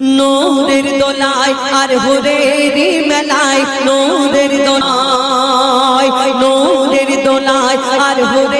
নোরের দোলায় আর হুরেরি মেলায় নোরের দোলায় নোরের দোলায় আর হুরেরি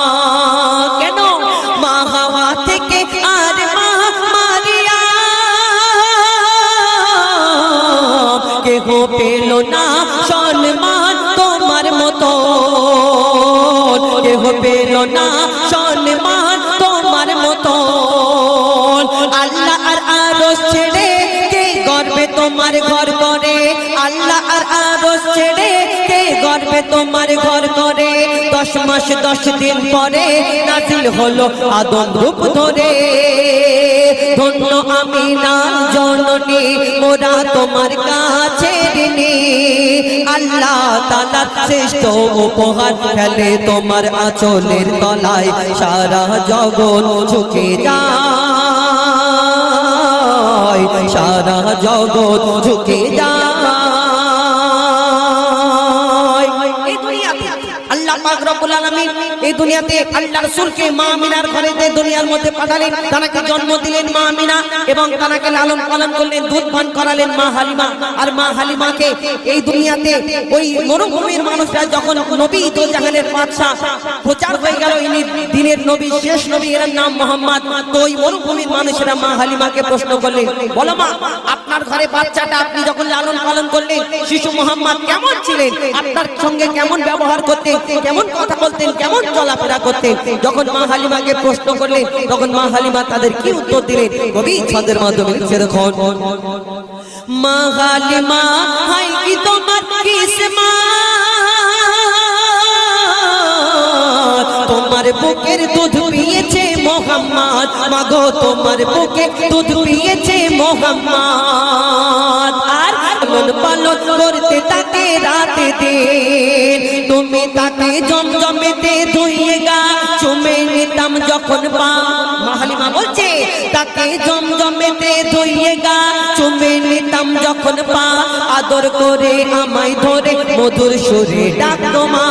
না তোমার মতো আল্লাহ আর আরও ছেড়ে কে গর্বে তোমার ঘর করে? আল্লাহ আর আরও ছেড়ে কে গর্বে তোমার ঘর করে? দশ মাস, দশ দিন পরে নাজিল হলো আদম রূপ ধরে। ধন্য আমি না জননী, মোরা তোমার ঋণী আল্লাহ তালা শ্রেষ্ঠ উপহার ফেলে তোমার আচলের তলায় সারা জগন ঝুঁকে যায়। সারা জগৎ ঝুঁকে যায়। আল্লাহ পাক রব্বুল এই দুনিয়াতে আল্লাহ রাসূলকে মা আমিনার ঘরেতে দুনিয়ার মধ্যে পাঠালেন তাকে জন্ম দিলেন মা মিনা এবং তাকে লালন পালন করলেন, দুধ পান করালেন মা হালিমা। আর মা হালিমাকে এই দুনিয়াতে ওই মরুভূমির মানুষরা যখন নবী তো জাহানের বাদশা প্রচার হয়ে গেল, ইনি দিনের নবী, শেষ নবী এর নাম মোহাম্মদ। তো ওই মরুভূমির মানুষেরা মা হালিমাকে প্রশ্ন করলেন, বলো মা, আপনার ঘরে বাচ্চাটা আপনি যখন লালন পালন করলেন, শিশু মোহাম্মদ কেমন ছিলেন? আপনার সঙ্গে কেমন ব্যবহার করতেন? কেমন কথা বলতেন? কেমন চলাফেরা করতেন যখন মা হালিমাকে প্রশ্ন করলেন, তখন মা হালিমা তাদের কি উত্তর দিলেন? কবি ছন্দের মাধ্যমে দেখুন, মা হালিমা কি তোমার কিসমা তোমার বুকের দুধ পিয়েছে মোহাম্মদ। মাগো, তোমার বুকে দুধ পিয়েছে মোহাম্মদ। আর পালন করতে তাকে রাতে দিন নিতাম যখন পা। মাহালিমা বলছে, তাকে জমজমেতে ধুইয়ে গা। চুমে নিতাম যখন পা। আদর করে আমায় ধরে মধুর সুরে ডাকতো মা।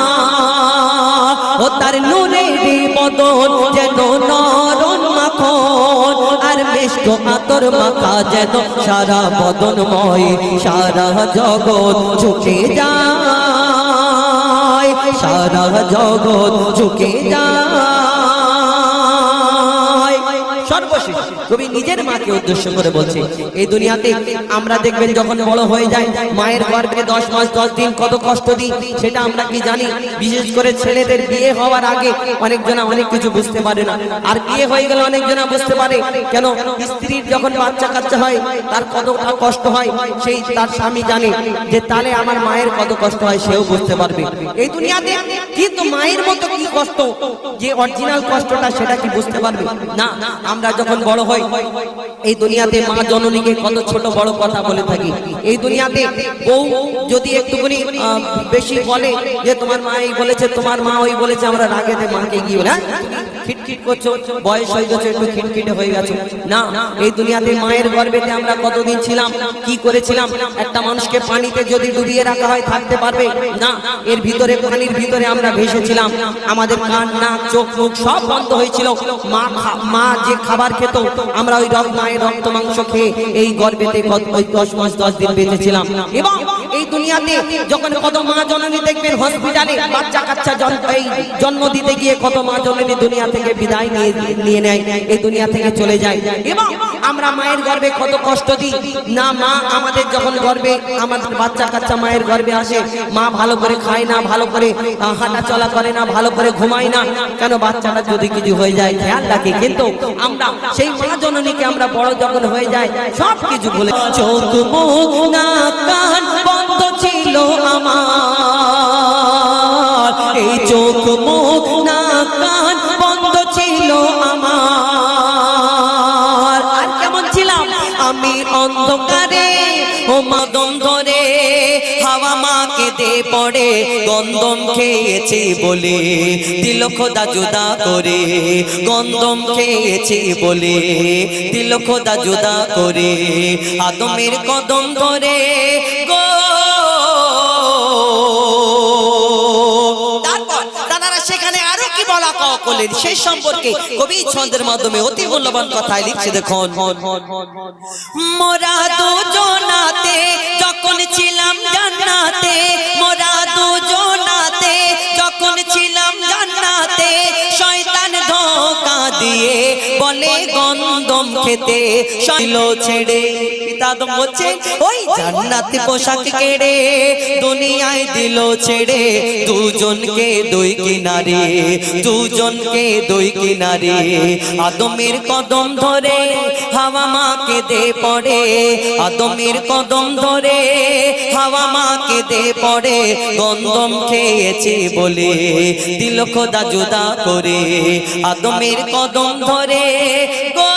ও তার নূরের বদন যেন নরন মাখন। আর মিষ্ট আতর মাখা যেন সারা বদনময়, সারা জগৎ ঝুঁকে যায়। সারা জগৎ ঝুঁকে যায়। সর্বশেষ কবি নিজের মাকে উদ্দেশ্য করে বলছে, এই দুনিয়াতে আমরা দেখবেন যখন বড় হয়ে যায় মায়ের গর্ভে দশ মাস, দশ দিন কত কষ্ট দিই, সেটা আমরা কি জানি? বিশেষ করে ছেলেদের বিয়ে হওয়ার আগে অনেকজনা অনেক কিছু বুঝতে পারে না। আর বিয়ে হয়ে গেলে অনেকজনা বুঝতে পারে কেন? স্ত্রীর যখন বাচ্চা কাচ্চা হয়, তার কতটা কষ্ট হয়, সেই তার স্বামী জানে যে তাহলে আমার মায়ের কত কষ্ট হয়, সেও বুঝতে পারবে। এই দুনিয়াতে কিন্তু মায়ের মতো কি কষ্ট? যে অরিজিনাল কষ্টটা সেটা কি বুঝতে পারবে? না, আমরা যখন বড় হই, এই দুনিয়াতে মা জননীকে কত ছোট বড় কথা বলে থাকি। এই দুনিয়াতে বউ যদি একটুখানি বেশি বলে যে তোমার মা এই বলেছে, তোমার মা ওই বলেছে, আমরা রাগেতে মাকে গিয়ে বলে হ্যাঁ? খিটখিট করছ, বয়স হয়ে গেছে, একটু খিটখিটে হয়ে গেছো। না, এই দুনিয়াতে মায়ের গর্ভেতে আমরা কতদিন ছিলাম, কি করেছিলাম? একটা মানুষকে পানিতে যদি ডুবিয়ে রাখা হয়, থাকতে পারবে? না, এর ভিতরে, পানির ভিতরে আমরা ভেসেছিলাম। আমাদের কান, নাক, চোখ, মুখ সব বন্ধ হয়েছিল। মা মা যে খাবার খেত, আমরা ওই রক্ত, মায়ের রক্ত মাংস খেয়ে এই গর্ভেতে ওই দশ মাস, দশ দিন বেঁচেছিলাম। এবং এই দুনিয়াতে যখন কত মা জননী দেখবেন হসপিটালে বাচ্চা কাচ্চা জন্ম এই জন্ম দিতে গিয়ে কত মা জননী দুনিয়া থেকে বিদায় নিয়ে নিয়ে নেয়, এই দুনিয়া থেকে চলে যায়। এবং আমরা মায়ের গর্ভে কত কষ্ট দিই। না, মা আমাদের যখন গর্ভে আমাদের বাচ্চা কাচ্চা মায়ের গর্ভে আসে, মা ভালো করে খায় না, ভালো করে হাঁটা চলা করে না, ভালো করে ঘুমায় না, কেন বাচ্চাটা যদি কিছু হয়ে যায়, খেয়াল রাখি। কিন্তু আমরা সেই মা জননীকে আমরা বড় যখন হয়ে যায় সব কিছু বলে চোখ মুখ না কান ছিল আমার। এই চোখ মুখ না কান বন্ধ ছিল আমার। আর কেমন ছিলাম? আমি অন্ধকারে ও মাদম ধরে হাওয়া মাকে কেঁদে পড়ে গন্দম খেয়েছি বলে, দিল খোদা জুদা করে গন্দম খেয়েছি বলে, দিল খোদা জুদা করে, আদমের কদম ধরে সেখানে আরও কি বলা ক করলেন? সেই সম্পর্কে কবি ছন্দের মাধ্যমে অতি মূল্যবান কথায় লিখছে, দেখুন। মোরা দুজনাতে, যখন ছিলাম জান্নাতে, মোরা দুজনাতে বলে গন্ধম খেতে, শৈল ছেড়ে পিতাদম বলছে, ওই জান্নাতে পোশাক কেড়ে দুনিয়ায় দিল ছেড়ে, দুজনকে দুই কিনারে, দুজনকে দুই কিনারে। আদমের কদম ধরে হাওয়া মাকে দে পড়ে, আদমের কদম ধরে হাওয়া মাকে দে পড়ে, গন্ধম খেয়েছে বলে দিল খোদা জুদা করে। আদমের কদম ধরে গো।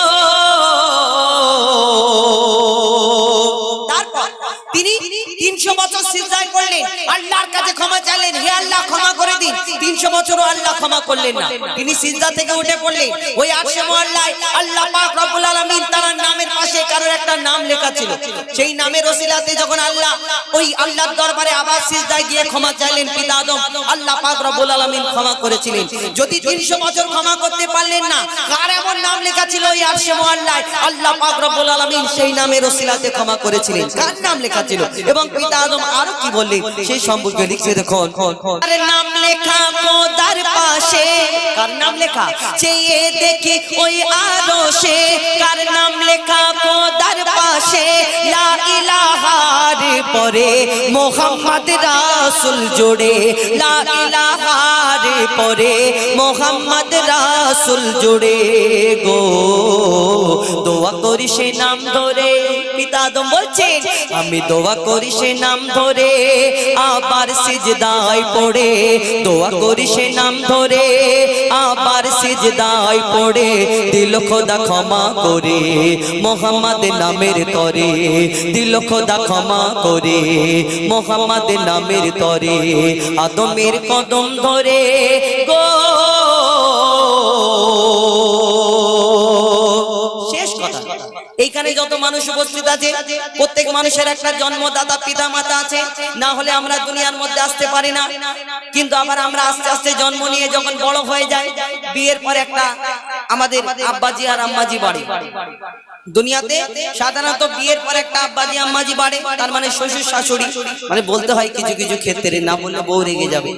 তারপর তিনি তিনশো বছর সিজদায় করলেন। আল্লাহর কাছে ক্ষমা চাইলেন। হে আল্লাহ, ক্ষমা করে দিন। তিনশো বছরও আল্লাহ ক্ষমা করলেন না। তিনি সিজদা থেকে উঠে পড়লেন। ওই আরশে আল্লাহ আল্লাহ পাক রব্বুল আলামিন তার নামের পাশে কারোর একটা নাম লেখা ছিল। সেই নামের ওসিলাতে যখন আল্লাহ ওই আল্লাহর দরবারে আবার সিজদায় গিয়ে ক্ষমা চাইলেন পিতা আদম, আল্লাহ পাক রব্বুল আলামিন ক্ষমা করেছিলেন। যদি তিনশো বছর ক্ষমা করতে পারলেন না, কার এমন নাম লেখা ছিল ওই আরশে আল্লাহ আল্লাহ পাক রব্বুল আলামিন সেই নামের ওসিলাতে ক্ষমা করেছিলেন। কার নাম লেখা ছিল? এবং পিতা আদম আরও কি বললেন? সেই সম্পর্কে লিখছে, দেখুন। আরে নাম লেখা খোদার পাশে? কার নাম লেখা? চেয়ে দেখি ওই আরও সে কার নাম লেখা খোদার পাশে লা পরে, মোহাম্মদ রাসূল জোড়ে লা পরে, মোহাম্মদ রাসূল জোড়ে গো। দোয়া করি সে নাম ধরে, পিতা আদম বলছেন আমি দোয়া করি সে নাম ধরে, আবার সিজদায় পড়ে। দোয়া করি সে নাম ধরে, আবার সিজদায় পড়ে। দিল খোদা ক্ষমা করে, মোহাম্মদ নামের তরে। দিল খোদা ক্ষমা করে। মোহাম্মদ নামের তরে আদমের কদম ধরে গো। এইখানে যত মানুষ উপস্থিত আছে, প্রত্যেক মানুষের একটা জন্মদাতা পিতা মাতা আছে। না হলে আমরা দুনিয়ার মধ্যে আসতে পারি না। কিন্তু আবার আমরা আস্তে আস্তে জন্ম নিয়ে যখন বড় হয়ে যায় বিয়ের পর একটা আমাদের আব্বাজি আর আম্মাজি বাড়ি। দুনিয়াতে সাধারণত বিয়ের পর একটা আব্বাজি, আম্মাজি বাড়ে, তার মানে শ্বশুর, শাশুড়ি। মানে বলতে হয় কিছু কিছু ক্ষেত্রে, না বললে বউ রেগে যাবে।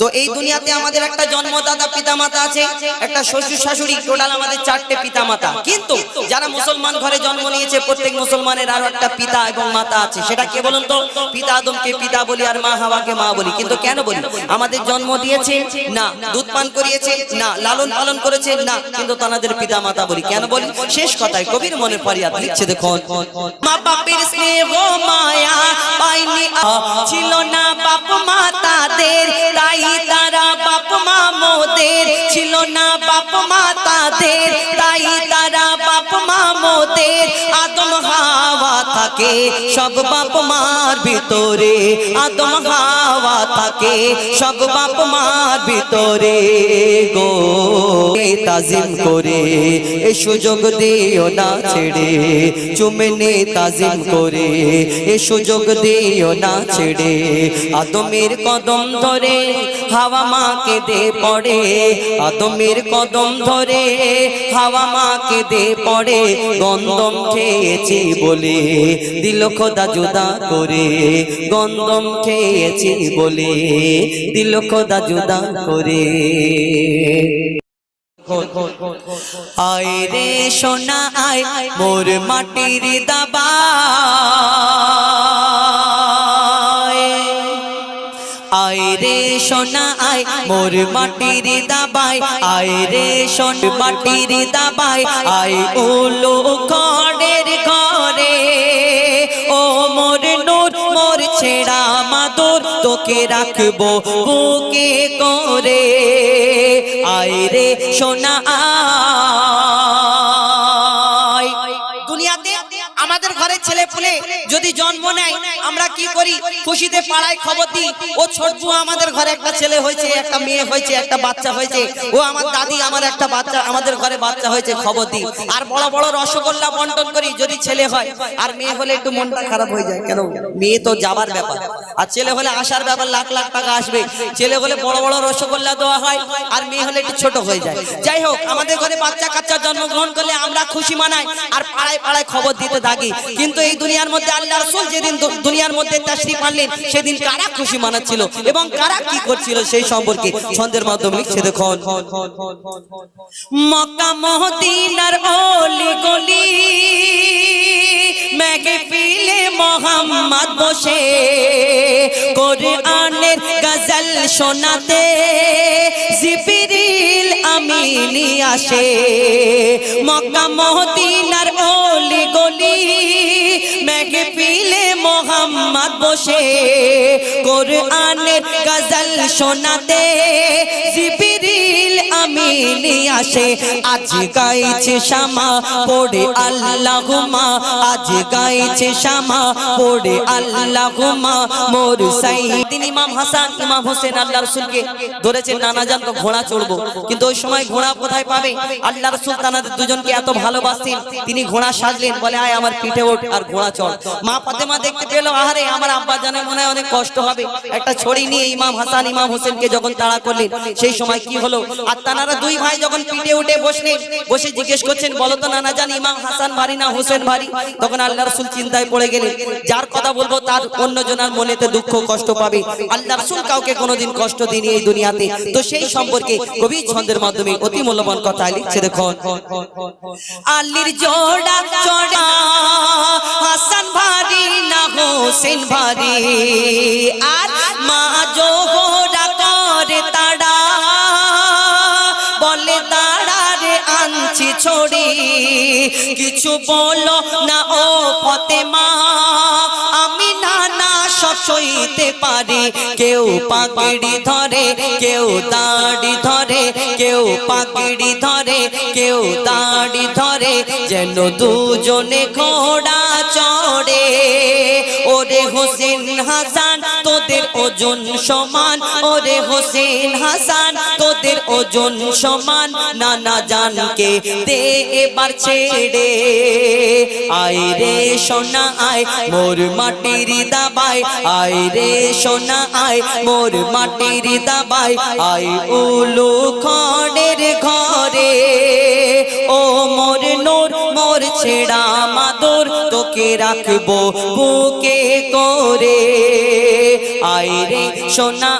তো এই দুনিয়াতে আমাদের একটা জন্মদাতা পিতামাতা আছে, একটা শ্বশুর, শাশুড়ি, টোটাল আমাদের চারটে পিতামাতা। কিন্তু যারা মুসলমান ঘরে জন্ম নিয়েছে, প্রত্যেক মুসলমানের আরও একটা পিতা এবং মাতা আছে। সেটা কে বলুন তো? পিতা আদমকে পিতা বলি আর মা হাওয়াকে মা বলি। কিন্তু কেন বলি? আমাদের জন্ম দিয়েছে, না, দুধ পান করিয়েছে, না, লালন পালন করেছে, না, কিন্তু তাদের পিতা মাতা বলি। কেন বলি? শেষ কথায় কবির মনে ফরিয়াদ লিখছে দেখুন। মা বাপের স্নেহ মায়া পাইনি। ছিল না বাপ মা তাদের, তাই তারা বাপ মা মোদের। ছিল না বাপ মা তাদের, তাই তারা বাপ মা মোদের। থাকে, সব বাপ মার ভিতরে, আদম হাওয়া থাকে, সব বাপ মার ভিতরে গো। তাজিম করে এ সুযোগ দিও না ছেড়ে চুমনে তাজিম করে এ সুযোগ দিও না ছেড়ে। আদমের কদম ধরে হাওয়া মাকে দে পড়ে, আদমের কদম ধরে হাওয়া মাকে দে পড়ে, গন্ধম খেয়েছি বলে। দিল খোদা জুদা করে গন্ধম খেয়েছি বলে। দিল খোদা জুদা করে। আয় রে সোনা, আয় মোর মাটির দাবা আয় রে সোনা, আয় মোর মাটির দাবাই আয় রে সোন, মাটির দাবাই আয় ঘরের ঘরে। মাদর মাদুর তোকে রাখব বুকে করে। আয় রে সোনা ছেলে পুলে যদি জন্ম নেয়, আমরা কি করি? খুশিতে পাড়ায় খবর দিই, ও ছোট আমাদের ঘরে একটা ছেলে হয়েছে, একটা মেয়ে হয়েছে, একটা বাচ্চা হয়েছে। ও আমার দাদি, আমার একটা বাচ্চা, আমাদের ঘরে বাচ্চা হয়েছে, খবর দিই। আর বড় বড় রসগোল্লা বন্টন করি, যদি ছেলে হয়, আর মেয়ে হলে একটু মনটা খারাপ হয়ে যায়। কেন? মেয়ে তো যাবার ব্যাপার। আর ছেলে হলে আসার ব্যাপার, লাখ লাখ টাকা আসবে। ছেলে হলে বড় বড় রসগোল্লা দেওয়া হয়, আর মেয়ে হলে একটু ছোট হয়ে যায়। যাই হোক, আমাদের ঘরে বাচ্চা কাচ্চা জন্মগ্রহণ করলে আমরা খুশি মানাই, আর পাড়ায় পাড়ায় খবর দিতে থাকি। কিন্তু এই দুনিয়ার মধ্যে আল্লাহ রসুল যেদিন দুনিয়ার মধ্যে তাশরিফ আনলেন, সেদিন কারা খুশি মানাচ্ছিল এবং কারা কি করছিল সেই সম্পর্কে ছন্দের মাধ্যমে লিখছে দেখুন। মক্কা মহদিনার অলি গলি, মেঘে পিলে মোহাম্মদ বসে, কোরআনের গজল শোনাতে জিবরিল আমিনি আসে। মক্কা মহদিনার অলি গলি মোহাম্মদ বসে কোরআনের গজল শোনাতে আমিনি আসে। আজ গাইছে শামা পড়ে আল্লাহুমা। আজ গাইছে শামা পড়ে আল্লাহুমা। মোর সাইদিন ইমাম হাসান, ইমাম হোসেন আল্লাহ রাসূলকে নানা জান ঘোড়া চড়বো। কিন্তু ওই সময় ঘোড়া কোথায় পাবে? আল্লাহ রাসূল তানাদের দুজনকে এত ভালোবাসতেন, তিনি ঘোড়া সাজলেন, বলে, আয় আমার পিঠে ওঠ আর ঘোড়া চড়। মা ফাতেমা দেখতে পেল, আহারে, আমার আব্বা জানে মনে হয় অনেক কষ্ট হবে। একটা ছড়ি নিয়ে ইমাম হাসান, ইমাম হোসেনকে যখন তাড়া করলেন, সেই সময় কি হলো? আর তানারা দুই ভাই যখন পিঠে উঠে বসলেন বসে জিজ্ঞেস করছেন, বলো তো নানা জান, ইমাম হাসান ভারী না হোসেন ভারী তখন আল্লাহ রসুল চিন্তায় পড়ে গেলেন, যার কথা বলব তার অন্য জনের মনেতে দুঃখ, কষ্ট পাবে। আল্লাহ রসুল কাউকে কোনোদিন কষ্ট দিনি এই দুনিয়াতে। তো সেই সম্পর্কে কবি ছন্দের মাধ্যমে অতি মূল্যবান কথা লিখছে, দেখুন। আল্লির জোড়া চড়া হাসান ভারী না হোসেন ভারী আর মা জোহরা আনছি ছড়ি। কিছু বলো না ও ফতেমা, আমি নানা সব সইতে পারি। কেউ পাগড়ি ধরে, কেউ দাড়ি ধরে, কেউ পাগড়ি ধরে, কেউ দাড়ি ধরে, যেন দুজনে ঘোড়া চড়ে। ওরে হোসেন হাসান, তোদের ওজন সমান। ওরে হোসেন হাসান, তোদের ওজন সমান। নানা জানকে দে এবার ছেড়ে। আয় রে সোনা, আয় মোর মাটির দাবাই আয় রে সোনা, আয় মোর মাটির দাবাই আয় উলু খড়ের ঘরে। ও মোর নোর, মোর ছেড়া মাদুর তোকে রাখব বুকে করে। আয় রে সোনা